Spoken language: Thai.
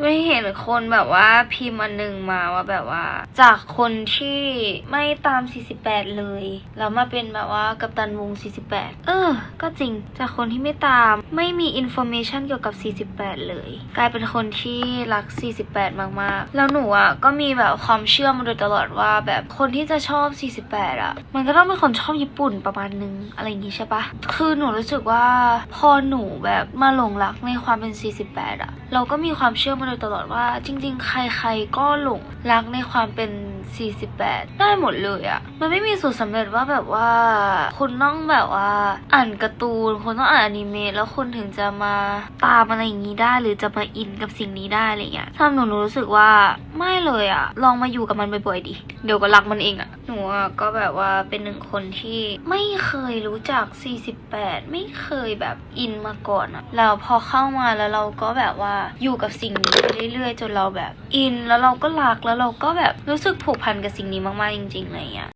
ไม่เห็นคนแบบว่าพิมพ์อันหนึ่งมาว่าแบบว่า จากคนที่ไม่ตาม 48 เลย แล้วมาเป็นแบบว่ากัปตันวง 48 เออ ก็จริงจากคนที่ไม่ตามไม่มีอินโฟเมชันเกี่ยวกับ 48 เลย กลายเป็นคนที่รัก 48 มากๆ แล้วหนูอะก็มีแบบความเชื่อมาโดยตลอดว่าแบบคนที่จะชอบ 48 อะ มันก็ต้องเป็นคนชอบญี่ปุ่นประมาณนึงอะไรอย่างงี้ใช่ปะคือหนูรู้สึกว่าพอหนูแบบมาหลงรักในความเป็น 48 อะ เราก็มีความเชื่อมาโดยตลอดว่าจริง ๆ ใครๆก็หลงรักในความเป็น 48 ได้หมดเลยอะมันไม่มีสูตรสำเร็จว่าแบบว่า คุณต้องแบบว่า อ่านการ์ตูนคุณต้องอ่านอนิเมะแล้วคุณถึงจะมาตามอะไรอย่างนี้ได้หรือจะมาอินกับสิ่งนี้ได้อะไรเงี้ยทำหนูรู้สึกว่าไม่เลยอะลองมาอยู่กับมันบ่อยๆดิเดี๋ยวก็รักมันเองอะหนูอะก็แบบว่าเป็นหนึ่งคนที่ไม่เคยรู้จัก 48 ไม่เคยแบบอินมาก่อนอะแล้วพอเข้ามาแล้วเราก็แบบว่าอยู่กับสิ่งนี้ไปเรื่อยๆ จนเราแบบอินแล้วเราก็รักแล้วเราก็แบบรู้สึกผูกพันกับสิ่งนี้มากๆจริงๆอะไรเงี้ย